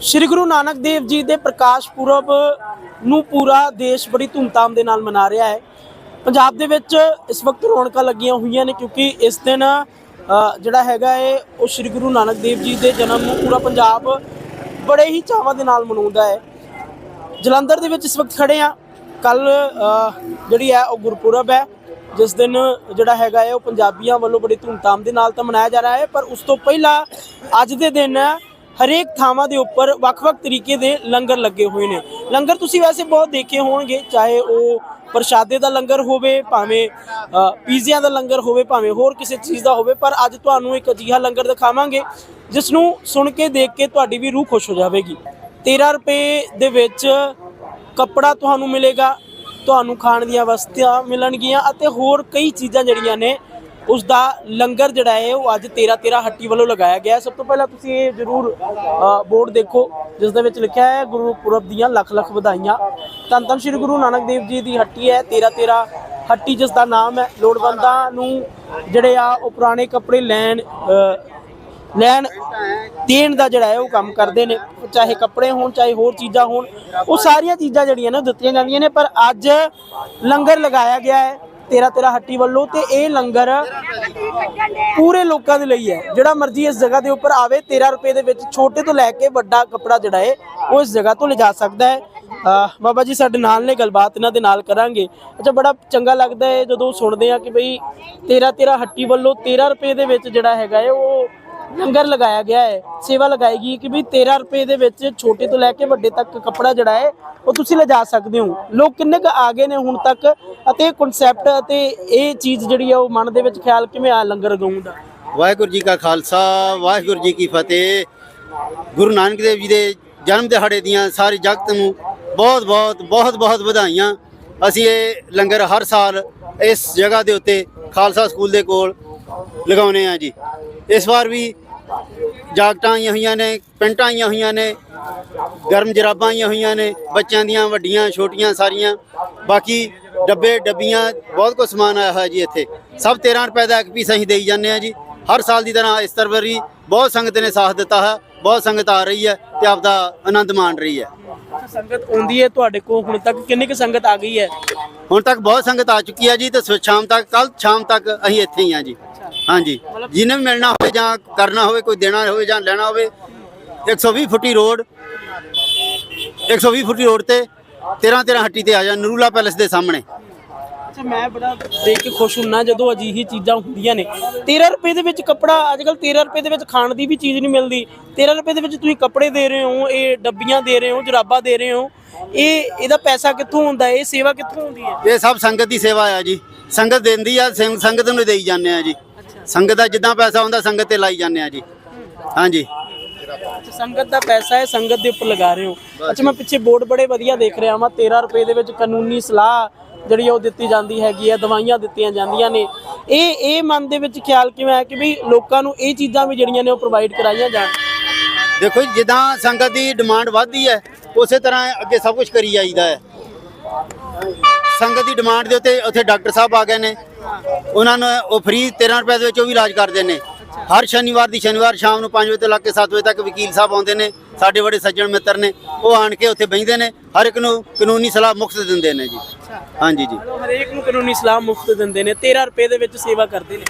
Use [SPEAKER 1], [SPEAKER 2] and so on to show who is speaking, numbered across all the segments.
[SPEAKER 1] ਸ੍ਰੀ ਗੁਰੂ ਨਾਨਕ ਦੇਵ ਜੀ ਦੇ ਪ੍ਰਕਾਸ਼ ਪੁਰਬ ਨੂੰ ਪੂਰਾ ਦੇਸ਼ ਬੜੀ ਧੂਮਧਾਮ ਦੇ ਨਾਲ ਮਨਾ ਰਿਹਾ ਹੈ। ਪੰਜਾਬ ਦੇ ਵਿੱਚ ਇਸ ਵਕਤ ਰੌਣਕਾਂ ਲੱਗੀਆਂ ਹੋਈਆਂ ਨੇ ਕਿਉਂਕਿ ਇਸ ਦਿਨ ਜਿਹੜਾ ਹੈਗਾ ਹੈ ਉਹ ਸ੍ਰੀ ਗੁਰੂ ਨਾਨਕ ਦੇਵ ਜੀ ਦੇ ਜਨਮ ਨੂੰ ਪੂਰਾ ਪੰਜਾਬ ਬੜੇ ਹੀ ਚਾਵਾਂ ਦੇ ਨਾਲ ਮਨਾਉਂਦਾ ਹੈ। ਜਲੰਧਰ ਦੇ ਵਿੱਚ ਇਸ ਵਕਤ ਖੜੇ ਆ ਕੱਲ ਜਿਹੜੀ ਹੈ, ਉਹ ਗੁਰਪੁਰਬ ਹੈ, ਜਿਸ ਦਿਨ ਜਿਹੜਾ ਹੈਗਾ ਹੈ ਉਹ ਪੰਜਾਬੀਆਂ ਵੱਲੋਂ ਬੜੀ ਧੂਮਧਾਮ ਦੇ ਨਾਲ ਤਾਂ ਮਨਾਇਆ ਜਾ ਰਿਹਾ ਹੈ, ਪਰ ਉਸ ਤੋਂ ਪਹਿਲਾਂ ਅੱਜ ਦੇ ਦਿਨ ਹਰੇਕ ਥਾਵਾਂ ਦੇ ਉੱਪਰ ਵੱਖ-ਵੱਖ ਤਰੀਕੇ ਦੇ ਲੰਗਰ ਲੱਗੇ ਹੋਏ ਨੇ। ਲੰਗਰ ਤੁਸੀਂ ਵੈਸੇ ਬਹੁਤ ਦੇਖੇ ਹੋਣਗੇ, ਚਾਹੇ ਉਹ ਪ੍ਰਸ਼ਾਦੇ ਦਾ ਲੰਗਰ ਹੋਵੇ, ਭਾਵੇਂ ਪੀਜ਼ਿਆਂ ਦਾ ਲੰਗਰ ਹੋਵੇ, ਭਾਵੇਂ ਹੋਰ ਕਿਸੇ ਚੀਜ਼ ਦਾ ਹੋਵੇ, ਪਰ ਅੱਜ ਤੁਹਾਨੂੰ ਇੱਕ ਅਜੀਹਾ ਲੰਗਰ ਦਿਖਾਵਾਂਗੇ ਜਿਸ ਨੂੰ ਸੁਣ ਕੇ, ਦੇਖ ਕੇ ਤੁਹਾਡੀ ਵੀ ਰੂਹ ਖੁਸ਼ ਹੋ ਜਾਵੇਗੀ। 13 ਰੁਪਏ ਦੇ ਵਿੱਚ ਕੱਪੜਾ ਤੁਹਾਨੂੰ ਮਿਲੇਗਾ, ਤੁਹਾਨੂੰ ਖਾਣ ਦੀਆਂ ਵਸਤਾਂ ਮਿਲਣਗੀਆਂ ਅਤੇ ਹੋਰ ਕਈ ਚੀਜ਼ਾਂ ਜਿਹੜੀਆਂ ਨੇ ਉਸ ਦਾ ਲੰਗਰ ਜਿਹੜਾ ਹੈ ਉਹ ਅੱਜ 13 13 ਹੱਟੀ ਵੱਲੋਂ ਲਗਾਇਆ ਗਿਆ ਸਭ ਤੋਂ ਪਹਿਲਾਂ ਤੁਸੀਂ ਇਹ ਜ਼ਰੂਰ ਬੋਰਡ ਦੇਖੋ, ਜਿਸ ਦੇ ਵਿੱਚ ਲਿਖਿਆ ਹੈ, ਗੁਰੂ ਪੁਰਬ ਦੀਆਂ ਲੱਖ ਲੱਖ ਵਧਾਈਆਂ। ਧੰਨ ਧੰਨ ਸ੍ਰੀ ਗੁਰੂ ਨਾਨਕ ਦੇਵ ਜੀ ਦੀ ਹੱਟੀ ਹੈ 13 13 ਹੱਟੀ ਜਿਸ ਦਾ ਨਾਮ ਹੈ। ਲੋੜਵੰਦਾਂ ਨੂੰ ਜਿਹੜੇ ਆ, ਉਹ ਪੁਰਾਣੇ ਕੱਪੜੇ ਲੈਣ ਲੈਣ ਦੇਣ ਦਾ ਜਿਹੜਾ ਹੈ, ਉਹ ਕੰਮ ਕਰਦੇ ਨੇ। ਚਾਹੇ ਕੱਪੜੇ ਹੋਣ, ਚਾਹੇ ਹੋਰ ਚੀਜ਼ਾਂ ਹੋਣ, ਉਹ ਸਾਰੀਆਂ ਚੀਜ਼ਾਂ ਜਿਹੜੀਆਂ ਨੇ ਉਹ ਦਿੱਤੀਆਂ ਜਾਂਦੀਆਂ ਨੇ। ਪਰ ਅੱਜ ਲੰਗਰ ਲਗਾਇਆ ਗਿਆ ਹੈ। ਤੇਰਾ ਤੇਰਾ ਹੱਟੀ ਵੱਲੋਂ ਤੇ ਇਹ ਲੰਗਰ ਪੂਰੇ ਲੋਕਾਂ ਦੇ ਲਈ ਹੈ। ਜਿਹੜਾ ਮਰਜ਼ੀ ਇਸ ਜਗ੍ਹਾ ਦੇ ਉੱਪਰ ਆਵੇ 13 ਰੁਪਏ ਦੇ ਵਿੱਚ ਛੋਟੇ ਤੋਂ ਲੈ ਕੇ ਵੱਡਾ ਕੱਪੜਾ ਜਿਹੜਾ ਹੈ, ਉਹ ਇਸ ਜਗ੍ਹਾ ਤੋਂ ਲਿਜਾ ਸਕਦਾ ਹੈ। ਬਾਬਾ ਜੀ ਸਾਡੇ ਨਾਲ ਨੇ, ਗੱਲਬਾਤ ਇਹਨਾਂ ਦੇ ਨਾਲ ਕਰਾਂਗੇ। ਅੱਛਾ, ਬੜਾ ਚੰਗਾ ਲੱਗਦਾ ਹੈ ਜਦੋਂ ਸੁਣਦੇ ਆ ਕਿ ਬਈ 13 13 ਹੱਟੀ ਵੱਲੋਂ 13 ਰੁਪਏ ਦੇ ਵਿੱਚ ਜਿਹੜਾ ਹੈਗਾ ਹੈ, ਉਹ ਲੰਗਰ ਲਗਾਇਆ ਗਿਆ ਹੈ, ਸੇਵਾ ਲਗਾਈ ਗਈ ਕਿ ਵੀ 13 ਰੁਪਏ ਦੇ ਵਿੱਚ ਛੋਟੇ ਤੋਂ ਲੈ ਕੇ ਵੱਡੇ ਤੱਕ ਕੱਪੜਾ ਜਿਹੜਾ ਹੈ, ਉਹ ਤੁਸੀਂ ਲਿਜਾ ਸਕਦੇ ਹੋ। ਲੋਕ ਕਿੰਨੇ ਕੁ ਆ ਗਏ ਨੇ ਹੁਣ ਤੱਕ ਅਤੇ ਕਨਸੈਪਟ ਅਤੇ ਇਹ ਚੀਜ਼ ਜਿਹੜੀ ਆ, ਉਹ ਮਨ ਦੇ ਵਿੱਚ ਖਿਆਲ ਕਿਵੇਂ ਆ ਲੰਗਰ ਲਗਾਉਣ ਦਾ?
[SPEAKER 2] ਵਾਹਿਗੁਰੂ ਜੀ ਕਾ ਖਾਲਸਾ, ਵਾਹਿਗੁਰੂ ਜੀ ਕੀ ਫਤਿਹ। ਗੁਰੂ ਨਾਨਕ ਦੇਵ ਜੀ ਦੇ ਜਨਮ ਦਿਹਾੜੇ ਦੀਆਂ ਸਾਰੀ ਜਗਤ ਨੂੰ ਬਹੁਤ ਬਹੁਤ ਬਹੁਤ ਬਹੁਤ ਵਧਾਈਆਂ। ਅਸੀਂ ਇਹ ਲੰਗਰ ਹਰ ਸਾਲ ਇਸ ਜਗ੍ਹਾ ਦੇ ਉੱਤੇ ਖਾਲਸਾ ਸਕੂਲ ਦੇ ਕੋਲ ਲਗਾਉਨੇ ਆ ਜੀ। ਇਸ ਵਾਰ ਵੀ ਜਾਕਟਾਂ ਆਈਆਂ ਹੋਈਆਂ ਨੇ ਪੈਂਟਾਂ ਆਈਆਂ ਹੋਈਆਂ ਨੇ ਗਰਮ ਜਰਾਬਾਂ ਆਈਆਂ ਹੋਈਆਂ ਨੇ ਬੱਚਿਆਂ ਦੀਆਂ ਵੱਡੀਆਂ ਛੋਟੀਆਂ ਸਾਰੀਆਂ। ਬਾਕੀ ਡੱਬੇ ਡੱਬੀਆਂ ਬਹੁਤ ਕੁਝ ਸਮਾਨ ਆਇਆ ਹੋਇਆ ਜੀ ਇੱਥੇ। ਸਭ 13 ਰੁਪਏ ਦਾ ਇੱਕ ਪੀਸ ਅਸੀਂ ਦੇਈ ਜਾਂਦੇ ਆ ਜੀ। ਹਰ ਸਾਲ ਦੀ ਤਰ੍ਹਾਂ ਇਸ ਤਰ੍ਹਾਂ ਬਹੁਤ ਸੰਗਤ ਨੇ ਸਾਥ ਦਿੱਤਾ ਹੈ ਬਹੁਤ ਸੰਗਤ ਆ ਰਹੀ ਹੈ ਤੇ ਆਪਦਾ ਆਨੰਦ ਮਾਣ ਰਹੀ ਹੈ।
[SPEAKER 1] ਸੰਗਤ ਆਉਂਦੀ ਹੈ ਤੁਹਾਡੇ ਕੋਲ ਹੁਣ ਤੱਕ ਕਿੰਨੀ ਕੁ ਸੰਗਤ ਆ ਗਈ ਹੈ?
[SPEAKER 2] ਹੁਣ ਤੱਕ ਬਹੁਤ ਸੰਗਤ ਆ ਚੁੱਕੀ ਹੈ ਜੀ ਤੇ ਸਵੇਰ ਸ਼ਾਮ ਤੱਕ ਕੱਲ ਸ਼ਾਮ ਤੱਕ ਅਸੀਂ ਇੱਥੇ ਹੀ ਆ ਜੀ। ਹਾਂਜੀ। ਜਿਹਨੇ ਵੀ ਮਿਲਣਾ ਹੋਵੇ ਜਾਂ ਕਰਨਾ ਹੋਵੇ ਕੋਈ ਦੇਣਾ ਹੋਵੇ ਜਾਂ ਲੈਣਾ ਹੋਵੇ 120 ਫੁੱਟੀ ਰੋਡ 120 ਫੁੱਟੀ ਰੋਡ ਤੇ 13 13 ਹੱਟੀ ਤੇ ਆ ਜਾ ਨਰੂਲਾ ਪੈਲੇਸ ਦੇ ਸਾਹਮਣੇ।
[SPEAKER 1] ਅੱਛਾ ਮੈਂ ਬੜਾ ਦੇਖ ਕੇ ਖੁਸ਼ ਹੁੰਨਾ ਜਦੋਂ ਅਜਿਹੀ ਚੀਜ਼ਾਂ ਹੁੰਦੀਆਂ ਨੇ। 13 ਰੁਪਏ ਦੇ ਵਿੱਚ ਕੱਪੜਾ ਅੱਜ ਕੱਲ 13 ਰੁਪਏ ਦੇ ਵਿੱਚ ਖਾਣ ਦੀ ਵੀ ਚੀਜ਼ ਨਹੀਂ ਮਿਲਦੀ। 13 ਰੁਪਏ ਦੇ ਵਿੱਚ ਤੁਸੀਂ ਕੱਪੜੇ ਦੇ ਰਹੇ ਹੋ ਇਹ ਡੱਬੀਆਂ ਦੇ ਰਹੇ ਹੋ ਜਰਾਬਾਂ ਦੇ ਰਹੇ ਹੋ। ਇਹ ਇਹਦਾ ਪੈਸਾ ਕਿੱਥੋਂ ਹੁੰਦਾ ਇਹ ਸੇਵਾ ਕਿੱਥੋਂ ਹੁੰਦੀ ਹੈ?
[SPEAKER 2] ਇਹ ਸਭ ਸੰਗਤ ਦੀ ਸੇਵਾ ਆ ਜੀ। ਸੰਗਤ ਦਿੰਦੀ ਆ ਸੰਗ- ਸੰਗਤ ਨੂੰ ਦੇਈ ਜਾਂਦੇ ਆ ਜੀ। ਸੰਗਤ ਦਾ ਜਿੱਦਾਂ ਪੈਸਾ ਹੁੰਦਾ ਸੰਗਤ ਤੇ ਲਾਈ ਜਾਂਦੇ ਆ ਜੀ। ਹਾਂਜੀ।
[SPEAKER 1] ਸੰਗਤ ਦਾ ਪੈਸਾ ਹੈ ਸੰਗਤ ਦੇ ਉੱਪਰ ਲਗਾ ਰਹੇ ਹੋ। ਅੱਛਾ ਮੈਂ ਪਿੱਛੇ ਬੋਰਡ ਬੜੇ ਵਧੀਆ ਦੇਖ ਰਿਹਾ ਹਾਂ 13 ਰੁਪਏ ਦੇ ਵਿੱਚ ਕਾਨੂੰਨੀ ਸਲਾਹ ਜਿਹੜੀ ਆ ਉਹ ਦਿੱਤੀ ਜਾਂਦੀ ਹੈਗੀ ਹੈ ਦਵਾਈਆਂ ਦਿੱਤੀਆਂ ਜਾਂਦੀਆਂ ਨੇ। ਇਹ ਇਹ ਮਨ ਦੇ ਵਿੱਚ ਖਿਆਲ ਕਿਵੇਂ ਆਇਆ ਕਿ ਵੀ ਲੋਕਾਂ ਨੂੰ ਇਹ ਚੀਜ਼ਾਂ ਵੀ ਜਿਹੜੀਆਂ ਨੇ ਉਹ ਪ੍ਰੋਵਾਈਡ ਕਰਾਈਆਂ ਜਾਣ?
[SPEAKER 2] ਦੇਖੋ ਜੀ ਜਿੱਦਾਂ ਸੰਗਤ ਦੀ ਡਿਮਾਂਡ ਵੱਧਦੀ ਹੈ ਉਸੇ ਤਰ੍ਹਾਂ ਅੱਗੇ ਸਭ ਕੁਝ ਕਰੀ ਜਾਈਦਾ ਹੈ। ਸੰਗਤ ਦੀ ਡਿਮਾਂਡ ਦੇ ਉੱਤੇ ਉੱਥੇ ਡਾਕਟਰ ਸਾਹਿਬ ਆ ਗਏ ਨੇ ਉਹਨਾਂ ਨੂੰ ਉਹ ਫ੍ਰੀ 13 ਰੁਪਏ ਦੇ ਵਿੱਚ ਉਹ ਵੀ ਇਲਾਜ ਕਰਦੇ ਨੇ। ਹਰ ਸ਼ਨੀਵਾਰ ਦੀ ਸ਼ਨੀਵਾਰ ਸ਼ਾਮ ਨੂੰ 5 ਵਜੇ ਤੋਂ ਲੱਗ ਕੇ 7 ਵਜੇ ਤੱਕ ਵਕੀਲ ਸਾਹਿਬ ਆਉਂਦੇ ਨੇ ਸਾਡੇ ਬੜੇ ਸੱਜਣ ਮਿੱਤਰ ਨੇ ਉਹ ਆਣ ਕੇ ਉੱਥੇ ਬੈਠਦੇ ਨੇ ਹਰ ਇੱਕ ਨੂੰ ਕਾਨੂੰਨੀ ਸਲਾਹ ਮੁਫਤ ਦਿੰਦੇ ਨੇ ਜੀ। ਹਾਂਜੀ ਜੀ।
[SPEAKER 1] ਹਰੇਕ ਨੂੰ ਕਾਨੂੰਨੀ ਸਲਾਹ ਮੁਫਤ ਦਿੰਦੇ ਨੇ 13 ਰੁਪਏ ਦੇ ਵਿੱਚ ਸੇਵਾ ਕਰਦੇ ਨੇ।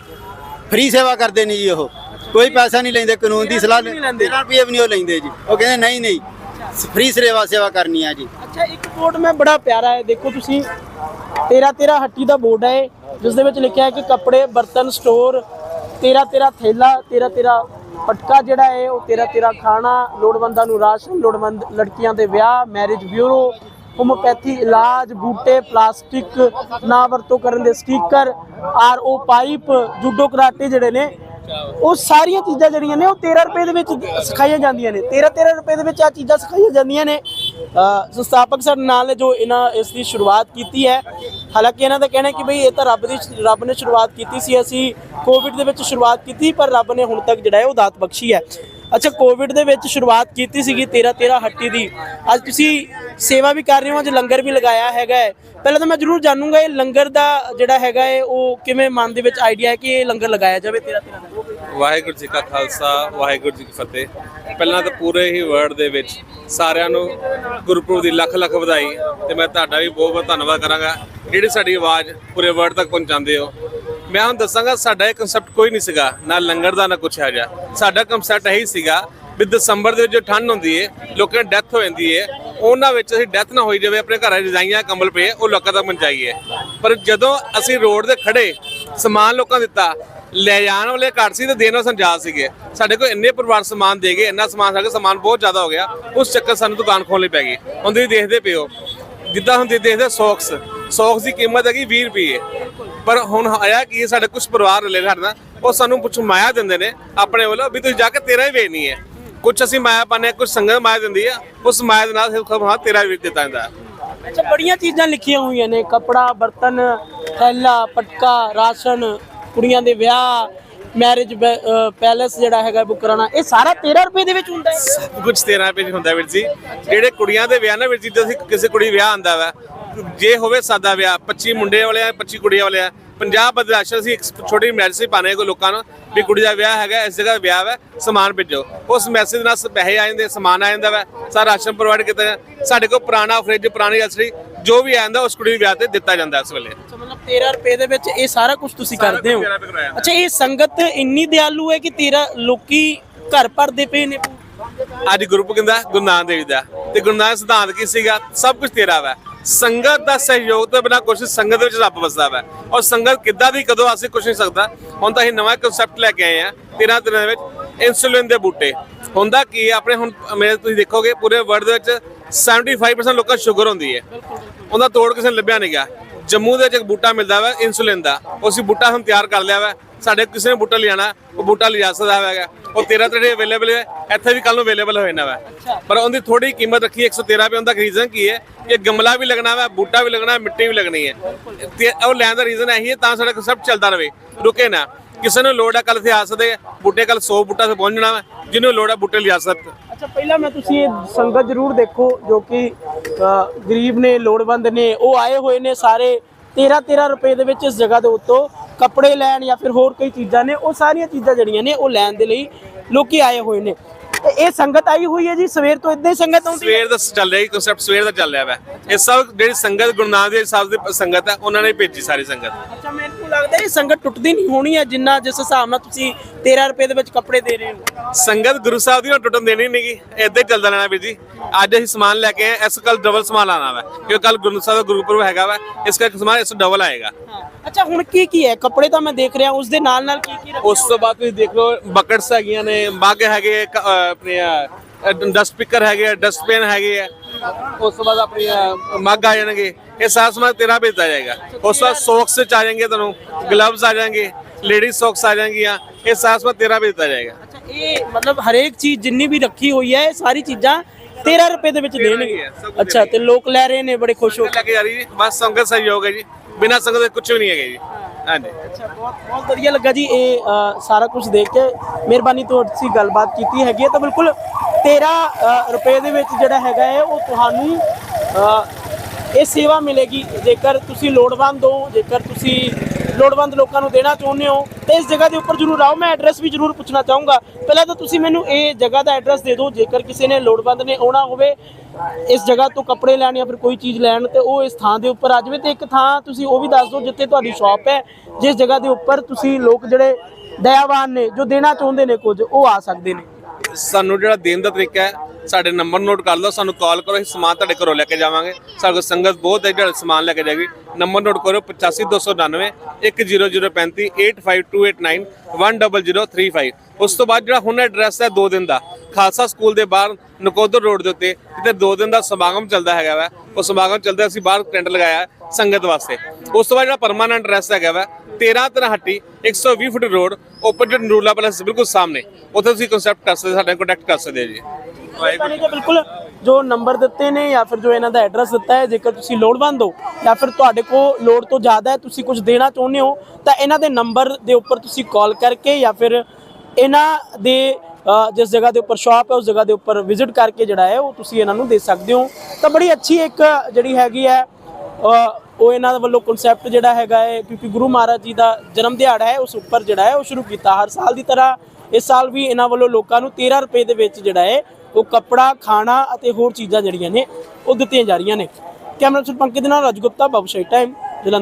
[SPEAKER 2] ਫ੍ਰੀ ਸੇਵਾ ਕਰਦੇ ਨੇ ਜੀ ਉਹ। ਕੋਈ ਪੈਸਾ ਨਹੀਂ ਲੈਂਦੇ ਕਾਨੂੰਨ ਦੀ ਸਲਾਹ
[SPEAKER 1] ਨਹੀਂ ਲੈਂਦੇ।
[SPEAKER 2] 13 ਰੁਪਏ ਵੀ ਨਹੀਂ ਉਹ ਲੈਂਦੇ ਜੀ। ਉਹ ਕਹਿੰਦੇ ਨਹੀਂ ਨਹੀਂ ਫ੍ਰੀ ਸੇਵਾ ਸੇਵਾ ਕਰਨੀ ਆ ਜੀ।
[SPEAKER 1] ਅੱਛਾ ਇੱਕ ਬੋਰਡ ਮੈਂ ਬੜਾ ਪਿਆਰਾ ਹੈ ਦੇਖੋ ਤੁਸੀਂ 13 13 ਹੱਟੀ ਦਾ ਬੋਰਡ ਹੈ ਜਿਸ ਦੇ ਵਿੱਚ ਲਿਖਿਆ ਹੈ ਕਿ ਕੱਪੜੇ ਬਰਤਨ, ਸਟੋਰ 13 13 ਥੈਲਾ 13 13 ਪਟਕਾ ਜਿਹੜਾ ਹੈ, ਉਹ 13 13 ਖਾਣਾ, ਲੋੜਵੰਦਾਂ ਨੂੰ ਰਾਸ਼ਨ, ਲੋੜਵੰਦ ਲੜਕੀਆਂ ਦੇ ਵਿਆਹ, ਮੈਰਿਜ ਬਿਊਰੋ ਹੋਮੋਪੈਥੀ ਇਲਾਜ, ਬੂਟੇ, ਪਲਾਸਟਿਕ ਨਾ ਵਰਤੋਂ ਕਰਨ ਦੇ sticker R O pipe, judo karate ਜਿਹੜੇ ਨੇ, ਉਹ ਸਾਰੀਆਂ ਚੀਜ਼ਾਂ ਜਿਹੜੀਆਂ ਨੇ, ਉਹ 13 ਰੁਪਏ ਦੇ ਵਿੱਚ ਸਿਖਾਈਆਂ ਜਾਂਦੀਆਂ ਨੇ। 13 13 ਰੁਪਏ ਦੇ ਵਿੱਚ ਆ ਚੀਜ਼ਾਂ ਸਿਖਾਈਆਂ ਜਾਂਦੀਆਂ ਨੇ। ਸੰਸਥਾਪਕ ਸਾਡੇ ਨਾਲ ਨੇ ਜੋ ਇਹਨਾਂ, ਇਸ ਦੀ ਸ਼ੁਰੂਆਤ ਕੀਤੀ ਹੈ। ਹਾਲਾਂਕਿ ਇਹਨਾਂ ਦਾ ਕਹਿਣਾ ਕਿ ਬਈ ਇਹ ਤਾਂ ਰੱਬ ਦੀ, ਰੱਬ ਨੇ ਸ਼ੁਰੂਆਤ ਕੀਤੀ ਸੀ, ਅਸੀਂ ਕੋਵਿਡ ਦੇ ਵਿੱਚ ਸ਼ੁਰੂਆਤ ਕੀਤੀ, ਪਰ ਰੱਬ ਨੇ ਹੁਣ ਤੱਕ ਜਿਹੜਾ ਹੈ ਉਹ ਦਾਤ ਬਖਸ਼ੀ ਹੈ। ਅੱਛਾ ਕੋਵਿਡ ਦੇ ਵਿੱਚ ਸ਼ੁਰੂਆਤ ਕੀਤੀ ਸੀਗੀ 13 13 ਹੱਟੀ ਦੀ। ਅੱਜ ਤੁਸੀਂ ਸੇਵਾ ਵੀ ਕਰ ਰਹੇ ਹੋ, ਅੱਜ ਲੰਗਰ ਵੀ ਲਗਾਇਆ ਹੈਗਾ ਹੈ। ਪਹਿਲਾਂ ਤਾਂ ਮੈਂ ਜ਼ਰੂਰ ਜਾਣੂੰਗਾ, ਇਹ ਲੰਗਰ ਦਾ ਜਿਹੜਾ ਹੈਗਾ ਹੈ, ਉਹ ਕਿਵੇਂ ਮਨ ਦੇ ਵਿੱਚ ਆਈਡੀਆ ਹੈ ਕਿ ਇਹ ਲੰਗਰ ਲਗਾਇਆ ਜਾਵੇ 13 13 ਦਾ?
[SPEAKER 3] ਵਾਹਿਗੁਰੂ ਜੀ ਕਾ ਖਾਲਸਾ, ਵਾਹਿਗੁਰੂ ਜੀ ਕੀ ਫਤਿਹ। ਪਹਿਲਾਂ ਤਾਂ ਪੂਰੇ ਹੀ ਵਰਲਡ ਦੇ ਵਿੱਚ ਸਾਰਿਆਂ ਨੂੰ ਗੁਰਪੁਰਬ ਦੀ ਲੱਖ ਲੱਖ ਵਧਾਈ ਤੇ ਮੈਂ ਤੁਹਾਡਾ ਵੀ ਬਹੁਤ ਬਹੁਤ ਧੰਨਵਾਦ ਕਰਾਂਗਾ। ਜਿਹੜੀ ਸਾਡੀ ਆਵਾਜ਼ ਪੂਰੇ ਵਰਲਡ ਤੱਕ ਪਹੁੰਚਾਉਂਦੇ ਹੋ। ਮੈਂ ਹੁਣ ਦੱਸਾਂਗਾ, ਸਾਡਾ ਇਹ ਕਨਸੈਪਟ ਕੋਈ ਨਹੀਂ ਸੀਗਾ, ਨਾ ਲੰਗਰ ਦਾ, ਨਾ ਕੁਛ ਹੈ ਜਾ ਸਾਡਾ ਕਨਸੈਪਟ ਇਹੀ ਸੀਗਾ ਵੀ ਦਸੰਬਰ ਦੇ ਵਿੱਚ ਜੋ ਠੰਡ ਹੁੰਦੀ ਏ, ਲੋਕਾਂ ਦੀ ਡੈਥ ਹੋ ਜਾਂਦੀ ਏ, ਉਹਨਾਂ ਵਿੱਚ ਅਸੀਂ ਡੈਥ ਨਾ ਹੋਈ ਜਾਵੇ, ਆਪਣੇ ਘਰਾਂ 'ਚ ਰਜਾਈਆਂ, ਕੰਬਲ ਪਏ, ਉਹ ਲੋਕਾਂ ਤੱਕ ਪਹੁੰਚਾਈਏ ਪਰ ਜਦੋਂ ਅਸੀਂ ਰੋਡ ਤੇ ਖੜੇ ਸਮਾਨ ਲੋਕਾਂ ਦਿੱਤਾ ਲੈ ਜਾਣ ਵਾਲੇ ਘੱਟ ਸੀ ਤੇ ਦੇਣ ਵਾਲੇ ਸੰਜਾਲ ਸੀਗੇ। ਸਾਡੇ ਕੋਲ ਇੰਨੇ ਪਰਿਵਾਰ ਸਮਾਨ ਦੇ ਗਏ, ਇੰਨਾ ਸਮਾਨ ਸਾਡੇ ਸਮਾਨ ਬਹੁਤ ਜ਼ਿਆਦਾ ਹੋ ਗਿਆ। ਉਸ ਚੱਕਰ ਸਾਨੂੰ ਦੁਕਾਨ ਖੋਲਣੀ ਪੈ ਗਈ। ਹੁਣ ਤੁਸੀਂ ਦੇਖਦੇ ਪਿਓ ਜਿੱਦਾਂ ਹੁਣ ਦੇਖਦੇ ਸੌਕਸ। ਸੌਕਸ ਦੀ ਕੀਮਤ ਹੈਗੀ 20 ਰੁਪਏ ਪਰ ਹੁਣ ਆਇਆ ਕੀ ਸਾਡੇ ਕੁਝ ਪਰਿਵਾਰ ਰਲੇ ਸਾਡੇ ਨਾਲ, ਉਹ ਸਾਨੂੰ ਕੁਝ ਮਾਇਆ ਦਿੰਦੇ ਨੇ ਆਪਣੇ ਵੱਲੋਂ ਵੀ ਤੁਸੀਂ ਜਾ ਕੇ ਤੇਰਾ ਹੀ ਵੇਚਣੀ ਹੈ। ਕੁਝ ਅਸੀਂ ਮਾਇਆ ਪਾਣੇ ਕੁਝ ਸੰਗਤ ਮਾਇਆ ਦਿੰਦੀ ਆ ਉਸ ਮਾਇਆ ਦੇ ਨਾਲ ਸਿਰਫ ਹਾਂ ਤੇਰਾ ਵੇਚ ਦਿੱਤਾ ਜਾਂਦਾ
[SPEAKER 1] ਅੱਛਾ, ਬੜੀਆਂ ਚੀਜ਼ਾਂ ਲਿਖੀਆਂ ਹੋਈਆਂ ਨੇ, ਕਪੜਾ, ਬਰਤਨ, ਥੈਲਾ, ਪਟਕਾ, ਰਾਸ਼ਨ। ਕੁੜੀਆਂ ਦੇ ਵਿਆਹ ਮੈਰਿਜ ਪੈਲੇਸ ਜਿਹੜਾ ਹੈਗਾ ਬੁੱਕ ਕਰਾਉਣਾ ਇਹ ਸਾਰਾ 13 ਰੁਪਏ ਦੇ ਵਿੱਚ ਹੁੰਦਾ ਹੈ।
[SPEAKER 3] ਸਭ ਕੁਝ 13 ਰੁਪਏ 'ਚ ਹੁੰਦਾ ਵੀਰ ਜੀ। ਜਿਹੜੇ ਕੁੜੀਆਂ ਦੇ ਵਿਆਹ ਨਾ ਵੀਰ ਜੀ ਜਦੋਂ ਅਸੀਂ ਕਿਸੇ ਕੁੜੀ ਵਿਆਹ ਆਂਦਾ ਵਾ ਜੇ ਹੋਵੇ ਸਾਦਾ ਵਿਆਹ 25 ਮੁੰਡੇ ਵਾਲੇ ਆ 25 ਕੁੜੀਆਂ ਵਾਲੇ ਆ 50 ਬਦਲਾਸ਼ਰ ਅਸੀਂ ਇੱਕ ਛੋਟੀ ਮੈਸੇਜ ਪਾਣੇ ਕੋ ਲੋਕਾਂ ਨੂੰ ਵੀ ਕੁੜੀ ਦਾ ਵਿਆਹ ਹੈਗਾ ਇਸ ਜਗ੍ਹਾ ਵਿਆਹ ਹੈ ਸਮਾਨ ਭੇਜੋ। ਉਸ ਮੈਸੇਜ ਨਾਲ ਪੈਸੇ ਆ ਜਾਂਦੇ ਸਮਾਨ ਆ ਜਾਂਦਾ ਵਾ। ਸਾਰਾ ਰਾਸ਼ਨ ਪ੍ਰੋਵਾਈਡ ਕੀਤਾ ਜਾਂਦਾ। ਸਾਡੇ ਕੋਲ ਪੁਰਾਣਾ ਫ੍ਰਿਜ ਪੁਰਾਣੀ ਅਸਰੀ ਜੋ ਵੀ ਆ ਜਾਂਦਾ ਉਸ ਕੁੜੀ ਦੇ ਵਿਆਹ ਤੇ ਦਿੱਤਾ ਜਾਂਦਾ ਇਸ ਵੇਲੇ।
[SPEAKER 1] 13 ਰੁਪਏ ਦੇ ਵਿੱਚ ਇਹ ਸਾਰਾ ਕੁਝ ਤੁਸੀਂ ਕਰਦੇ ਹੋ
[SPEAKER 3] ਕੁਛ 13 ਰੁਪਏ ਕਰਾਇਆ।
[SPEAKER 1] ਅੱਛਾ ਇਹ ਸੰਗਤ ਇੰਨੀ ਦਿਆਲੂ ਹੈ ਕਿ 13 ਲੋਕੀ ਘਰ ਭਰਦੇ ਪਏ ਨੇ?
[SPEAKER 3] ਅੱਜ ਗੁਰਪੁਰਬ ਕਹਿੰਦਾ ਗੁਰੂ ਨਾਨਕ ਦੇਵ ਦਾ। ਤੇ ਗੁਰੂ ਨਾਨਕ ਸਿਧਾਂਤ ਕੀ ਸੀਗਾ? ਸਭ ਕੁਝ ਤੇਰਾ ਵਾ। ਸੰਗਤ ਦਾ ਸਹਿਯੋਗ ਤੋਂ ਬਿਨਾ ਕੁਛ ਸੰਗਤ ਵਿੱਚ ਰੱਬ ਵਸਦਾ ਵਾ। ਔਰ ਸੰਗਤ ਕਿੱਦਾਂ ਦੀ ਕਦੋਂ ਅਸੀਂ ਕੁਛ ਨਹੀਂ ਸਕਦਾ। ਹੁਣ ਤਾਂ ਅਸੀਂ ਨਵਾਂ ਕਨਸੈਪਟ ਲੈ ਕੇ ਆਏ ਆ 13 ਦਿਨਾਂ ਦੇ ਵਿੱਚ ਇਨਸੂਲਿਨ ਦੇ ਬੂਟੇ। ਹੁੰਦਾ ਕੀ ਆਪਣੇ ਹੁਣ ਮੇਰੇ ਤੁਸੀਂ ਦੇਖੋਗੇ ਪੂਰੇ ਵਰਲਡ ਦੇ ਵਿੱਚ 75% ਲੋਕਾਂ ਸ਼ੂਗਰ ਹੁੰਦੀ ਹੈ। ਉਹਦਾ ਤੋੜ ਕਿਸੇ ਨੂੰ ਲੱਭਿਆ ਨਹੀਂ ਗਿਆ ਜੰਮੂ ਦੇ ਵਿੱਚ ਇੱਕ ਬੂਟਾ ਮਿਲਦਾ ਵਾ ਇਨਸੂਲਿਨ ਦਾ। ਉਹ ਅਸੀਂ ਬੂਟਾ ਹੁਣ ਤਿਆਰ ਕਰ ਲਿਆ ਵਾ। ਸਾਡੇ ਕਿਸੇ ਨੇ ਬੂਟਾ ਲਿਆਣਾ ਉਹ ਬੂਟਾ ਲਿਜਾ ਸਕਦਾ ਹੈਗਾ। ਉਹ 13 ਤੇਰੇ ਅਵੇਲੇਬਲ ਹੈ ਇੱਥੇ ਵੀ ਕੱਲ ਨੂੰ ਅਵੇਲੇਬਲ ਹੋ ਜਾਣਾ ਵਾ। ਪਰ ਉਹਦੀ ਥੋੜੀ ਕੀਮਤ ਰੱਖੀ 113 ਰੁਪਏ ਉਹਦਾ ਰੀਜ਼ਨ ਕੀ ਹੈ? ਕਿ ਗਮਲਾ ਵੀ ਲੱਗਣਾ ਵਾ ਬੂਟਾ ਵੀ ਲੱਗਣਾ ਮਿੱਟੀ ਵੀ ਲੱਗਣੀ ਹੈ। ਤੇ ਉਹ ਲੈਣ ਦਾ ਰੀਜ਼ਨ ਇਹੀ ਹੈ ਤਾਂ ਸਾਡਾ ਕਨਸੈਪਟ ਚੱਲਦਾ ਰਵੇ ਰੁਕੇ ਨਾ। ਕਿਸੇ ਨੂੰ ਲੋੜ ਹੈ ਕੱਲ ਇੱਥੇ ਆ ਸਕਦੇ ਬੂਟੇ ਕੱਲ 100 ਬੂਟਾ ਤੇ ਪਹੁੰਚ ਜਾਣਾ ਵਾ। ਜਿਹਨੂੰ ਲੋੜ ਹੈ ਬੂਟੇ ਲਿਆ ਸਕਦਾ।
[SPEAKER 1] ਅੱਛਾ ਪਹਿਲਾਂ ਮੈਂ ਤੁਸੀਂ ਇਹ ਸੰਗਤ ਜ਼ਰੂਰ ਦੇਖੋ ਜੋ ਕਿ ਗਰੀਬ ਨੇ, ਲੋੜਵੰਦ ਨੇ, ਉਹ ਆਏ ਹੋਏ ਨੇ ਸਾਰੇ 13 13 ਰੁਪਏ ਦੇ ਵਿੱਚ ਇਸ ਜਗ੍ਹਾ ਦੇ ਉੱਤੋਂ ਕੱਪੜੇ ਲੈਣ ਜਾਂ ਫਿਰ ਹੋਰ ਕਈ ਚੀਜ਼ਾਂ ਨੇ, ਉਹ ਸਾਰੀਆਂ ਚੀਜ਼ਾਂ ਜਿਹੜੀਆਂ ਨੇ ਉਹ ਲੈਣ ਦੇ ਲਈ ਲੋਕੀ ਆਏ ਹੋਏ ਨੇ। ਤੇ ਇਹ ਸੰਗਤ ਆਈ ਹੋਈ ਹੈ ਜੀ ਸਵੇਰ ਤੋਂ ਇਦਾਂ ਹੀ ਸੰਗਤ ਆਉਂਦੀ ਹੈ।
[SPEAKER 3] ਸਵੇਰ ਦਾ ਚੱਲ ਰਿਹਾ ਕਨਸੈਪਟ ਸਵੇਰ ਦਾ ਚੱਲ ਰਿਹਾ ਵਾ। ਇਹ ਸਭ ਜਿਹੜੀ ਸੰਗਤ ਗੁਰੂ ਨਾਨਕ ਦੇਵ ਸਾਹਿਬ ਦੀ ਸੰਗਤ ਹੈ ਉਹਨਾਂ ਨੇ ਭੇਜੀ ਸਾਰੀ ਸੰਗਤ।
[SPEAKER 1] ਅੱਛਾ ਮੈਨੂੰ ਲੱਗਦਾ ਇਹ ਸੰਗਤ ਟੁੱਟਦੀ ਨਹੀਂ ਹੋਣੀ ਹੈ ਜਿੰਨਾ ਜਿਸ ਹਿਸਾਬ ਨਾਲ ਤੁਸੀਂ 13 ਰੁਪਏ ਦੇ ਵਿੱਚ ਕੱਪੜੇ ਦੇ ਰਹੇ ਹੋ।
[SPEAKER 3] ਸੰਗਤ ਗੁਰੂ ਸਾਹਿਬ ਦੀ ਨਾ ਟੁੱਟਣ ਦੇਣੀ ਨਹੀਂਗੀ ਏਦਾਂ ਹੀ ਚੱਲਦਾ ਰਹਿਣਾ ਵੀਰ ਜੀ। ਅੱਜ ਅਸੀਂ ਸਮਾਨ ਲੈ ਕੇ ਆਏ ਇਸ ਕੱਲ ਡਬਲ ਸਮਾਨ ਆਣਾ ਵਾ ਕਿਉਂਕਿ ਕੱਲ ਗੁਰੂ ਸਾਹਿਬ ਦਾ ਗੁਰਪੁਰਬ ਹੈਗਾ ਵਾ ਇਸ ਕਰਕੇ ਸਮਾਨ ਇਸ ਡਬਲ ਆਏਗਾ।
[SPEAKER 1] ਅੱਛਾ ਹੁਣ ਕੀ ਕੀ ਹੈ? ਕੱਪੜੇ ਤਾਂ ਮੈਂ ਦੇਖ ਰਿਹਾ ਉਸ ਦੇ ਨਾਲ ਨਾਲ ਕੀ ਕੀ ਰੱਖਿਆ
[SPEAKER 3] ਉਸ ਤੋਂ ਬਾਅਦ ਤੁਸੀਂ ਦੇਖ ਲਓ ਬਕਟਸ ਹੈਗੀਆਂ ਨੇ ਮੱਗ ਹੈਗੇ ਕ- ਅਹ ਆਪਣੇ ਡਸਟ ਸਪੀਕਰ ਹੈਗੇ ਡਸਟਬਿਨ ਹੈਗੇ ਆ। ਉਸ ਤੋਂ ਬਾਅਦ ਆਪਣੀ ਅਹ, ਮੱਗ ਆ ਜਾਣਗੇ। ਇਹ ਸਾਰਾ ਸਮਾਨ ਤੇਰਾ ਭੇਜਦਾ ਜਾਏਗਾ। ਉਸ ਤੋਂ ਬਾਅਦ ਸੌਕਸ ਚ ਆ ਜਾਣਗੇ ਤੁਹਾਨੂੰ। ਗਲਵਸ ਆ ਜਾਣਗੇ ਲੇਡੀਜ਼ ਸੌਕਸ ਆ ਜਾਣਗੀਆਂ। ਇਹ ਸਾਰਾ ਸਮਾਨ ਤੇਰਾ ਭੇਜਦਾ ਜਾਏਗਾ।
[SPEAKER 1] ਅੱਛਾ ਇਹ ਮਤਲਬ ਹਰੇਕ ਚੀਜ਼ ਜਿੰਨੀ ਵੀ ਰੱਖੀ ਹੋਈ ਹੈ ਇਹ ਸਾਰੀ ਚੀਜ਼ਾਂ 13 ਰੁਪਏ ਦੇ ਵਿੱਚ ਦੇਣਗੇ। ਅੱਛਾ ਤੇ ਲੋਕ ਲੈ ਰਹੇ ਨੇ ਬੜੇ ਖੁਸ਼ ਹੋ ਕੇ।
[SPEAKER 3] ਲੈ ਕੇ ਜਾ ਰਹੀ ਜੀ। ਬਸ ਸੰਗਤ ਸਹਿਯੋਗ ਹੈ ਜੀ। ਬਿਨਾਂ ਸੰਗਤ ਦੇ ਕੁਝ ਵੀ ਨਹੀਂ ਹੈਗਾ ਜੀ। ਹਾਂਜੀ।
[SPEAKER 1] ਅੱਛਾ ਬਹੁਤ ਬਹੁਤ ਵਧੀਆ ਲੱਗਾ ਜੀ ਇਹ ਅ, ਸਾਰਾ ਕੁਝ ਦੇਖ ਕੇ। ਮਿਹਰਬਾਨੀ ਤੋਂ ਤੁਹਾਡੀ ਗੱਲਬਾਤ ਕੀਤੀ ਹੈਗੀ ਹੈ। ਤਾਂ ਬਿਲਕੁਲ 13 ਅ, ਰੁਪਏ ਦੇ ਵਿੱਚ ਜਿਹੜਾ ਹੈਗਾ ਹੈ ਉਹ ਤੁਹਾਨੂੰ ਅ, ਇਹ ਸੇਵਾ ਮਿਲੇਗੀ। ਜੇਕਰ ਤੁਸੀਂ ਲੋੜਵੰਦ ਹੋ ਜੇਕਰ ਤੁਸੀਂ ਲੋੜਵੰਦ ਲੋਕਾਂ ਨੂੰ ਦੇਣਾ ਚਾਹੁੰਦੇ ਹੋ, ਤੇ ਇਸ ਜਗ੍ਹਾ ਦੇ ਉੱਪਰ ਜਰੂਰ ਆਓ, ਮੈਂ ਐਡਰੈਸ ਵੀ ਜਰੂਰ ਪੁੱਛਣਾ ਚਾਹੂੰਗਾ। ਪਹਿਲਾਂ ਤਾਂ ਤੁਸੀਂ ਮੈਨੂੰ ਇਹ ਜਗ੍ਹਾ ਦਾ ਐਡਰੈਸ ਦੇ ਦਿਓ, ਜੇਕਰ ਕਿਸੇ ਨੇ ਲੋੜਵੰਦ ਨੇ ਆਉਣਾ ਹੋਵੇ, ਇਸ ਜਗ੍ਹਾ ਤੋਂ ਕੱਪੜੇ ਲੈਣ ਜਾਂ ਫਿਰ ਕੋਈ ਚੀਜ਼ ਲੈਣ, ਤੇ ਉਹ ਇਸ ਥਾਂ ਦੇ ਉੱਪਰ ਆ ਜਾਵੇ, ਤੇ ਇੱਕ ਥਾਂ ਤੁਸੀਂ ਉਹ ਵੀ ਦੱਸ ਦਿਓ ਜਿੱਥੇ ਤੁਹਾਡੀ ਸ਼ਾਪ ਹੈ, ਜਿਸ ਜਗ੍ਹਾ ਦੇ ਉੱਪਰ ਤੁਸੀਂ ਲੋਕ ਜਿਹੜੇ ਦਇਆਵਾਨ ਨੇ, ਜੋ ਦੇਣਾ ਚਾਹੁੰਦੇ ਨੇ ਕੁਝ, ਉਹ ਆ ਸਕਦੇ ਨੇ।
[SPEAKER 3] ਸਾਨੂੰ ਜਿਹੜਾ ਦੇਣ ਦਾ ਤਰੀਕਾ ਹੈ ਸਾਡੇ ਨੰਬਰ ਨੋਟ ਕਰ ਲਓ, ਸਾਨੂੰ ਕਾਲ ਕਰੋ, ਅਸੀਂ ਸਮਾਨ ਤੁਹਾਡੇ ਘਰੋਂ ਲੈ ਕੇ ਜਾਵਾਂਗੇ। ਸਾਡੇ ਕੋਲ ਸੰਗਤ ਬਹੁਤ ਹੈ, ਜਿਹੜਾ ਸਮਾਨ ਲੈ ਕੇ ਜਾਏਗੀ। ਨੰਬਰ ਨੋਟ ਕਰੋ 85299 10035 85289 10035 ਉਸ ਤੋਂ ਬਾਅਦ ਜਿਹੜਾ ਹੁਣ ਐਡਰੈਸ ਹੈ 2 ਦਿਨ ਦਾ। ਖਾਲਸਾ ਸਕੂਲ ਦੇ ਬਾਹਰ, ਨਕੋਦਰ ਰੋਡ ਦੇ ਉੱਤੇ, ਜਿੱਥੇ 2 ਦਿਨ ਦਾ ਸਮਾਗਮ ਚੱਲਦਾ ਹੈਗਾ ਵਾ। ਉਹ ਸਮਾਗਮ ਚੱਲਦਾ ਅਸੀਂ ਬਾਹਰ ਟੈਂਟ ਲਗਾਇਆ ਸੰਗਤ ਵਾਸਤੇ। ਉਸ ਤੋਂ ਬਾਅਦ ਜਿਹੜਾ ਪਰਮਾਨੈਂਟ ਐਡਰੈਸ ਹੈਗਾ ਵਾ 13 ਤਰਹੱਟੀ 120 ਫੁੱਟ ਰੋਡ ਓਪੋਜ਼ਿਟ ਨੂਰਲਾ ਪੈਲੇਸ ਬਿਲਕੁਲ ਸਾਹਮਣੇ। ਉੱਥੇ ਤੁਸੀਂ ਕੰਸੈਪਟ ਕਰ ਸਕਦੇ, ਸਾਡੇ ਨਾਲ ਕੰਟੈਕਟ ਕਰ ਸਕਦੇ ਹੋ ਜੀ
[SPEAKER 1] ਮਿਹਰਬਾਨੀ ਜੀ ਬਿਲਕੁਲ ਜੋ ਨੰਬਰ ਦਿੱਤੇ ਨੇ ਜਾਂ ਫਿਰ ਜੋ ਇਹਨਾਂ ਦਾ ਐਡਰੈਸ ਦਿੱਤਾ ਹੈ, ਜੇਕਰ ਤੁਸੀਂ ਲੋੜਵੰਦ ਹੋ ਜਾਂ ਫਿਰ ਤੁਹਾਡੇ ਕੋਲ ਲੋੜ ਤੋਂ ਜ਼ਿਆਦਾ ਹੈ, ਤੁਸੀਂ ਕੁਝ ਦੇਣਾ ਚਾਹੁੰਦੇ ਹੋ, ਤਾਂ ਇਹਨਾਂ ਦੇ ਨੰਬਰ ਦੇ ਉੱਪਰ ਤੁਸੀਂ ਕਾਲ ਕਰਕੇ ਜਾਂ ਫਿਰ ਇਹਨਾਂ ਦੇ ਜਿਸ ਜਗ੍ਹਾ ਦੇ ਉੱਪਰ ਸ਼ਾਪ ਹੈ, ਉਸ ਜਗ੍ਹਾ ਦੇ ਉੱਪਰ ਵਿਜ਼ਿਟ ਕਰਕੇ ਜਿਹੜਾ ਹੈ, ਉਹ ਤੁਸੀਂ ਇਹਨਾਂ ਨੂੰ ਦੇ ਸਕਦੇ ਹੋ। ਤਾਂ ਬੜੀ ਅੱਛੀ ਇੱਕ ਜਿਹੜੀ ਹੈਗੀ ਹੈ ਉਹ ਇਹਨਾਂ ਵੱਲੋਂ ਕਨਸੈਪਟ ਜਿਹੜਾ ਹੈਗਾ ਹੈ, ਕਿਉਂਕਿ ਗੁਰੂ ਮਹਾਰਾਜ ਜੀ ਦਾ ਜਨਮ ਦਿਹਾੜਾ ਹੈ, ਉਸ ਉੱਪਰ ਜਿਹੜਾ ਹੈ, ਉਹ ਸ਼ੁਰੂ ਕੀਤਾ। ਹਰ ਸਾਲ ਦੀ ਤਰ੍ਹਾਂ ਇਸ ਸਾਲ ਵੀ ਇਹਨਾਂ ਵੱਲੋਂ ਲੋਕਾਂ ਨੂੰ 13 ਰੁਪਏ ਦੇ ਵਿੱਚ ਜਿਹੜਾ ਹੈ ਉਹ ਕੱਪੜਾ, ਖਾਣਾ ਅਤੇ ਹੋਰ ਚੀਜ਼ਾਂ ਜਿਹੜੀਆਂ ਨੇ, ਉਹ ਦਿੱਤੀਆਂ ਜਾ ਰਹੀਆਂ ਨੇ। ਕੈਮਰਾ ਪੰਕਜ ਦੇ ਨਾਲ ਰਾਜ ਗੁਪਤਾ ਬਾਬੂ ਸ਼ਾਹੀ ਟਾਈਮ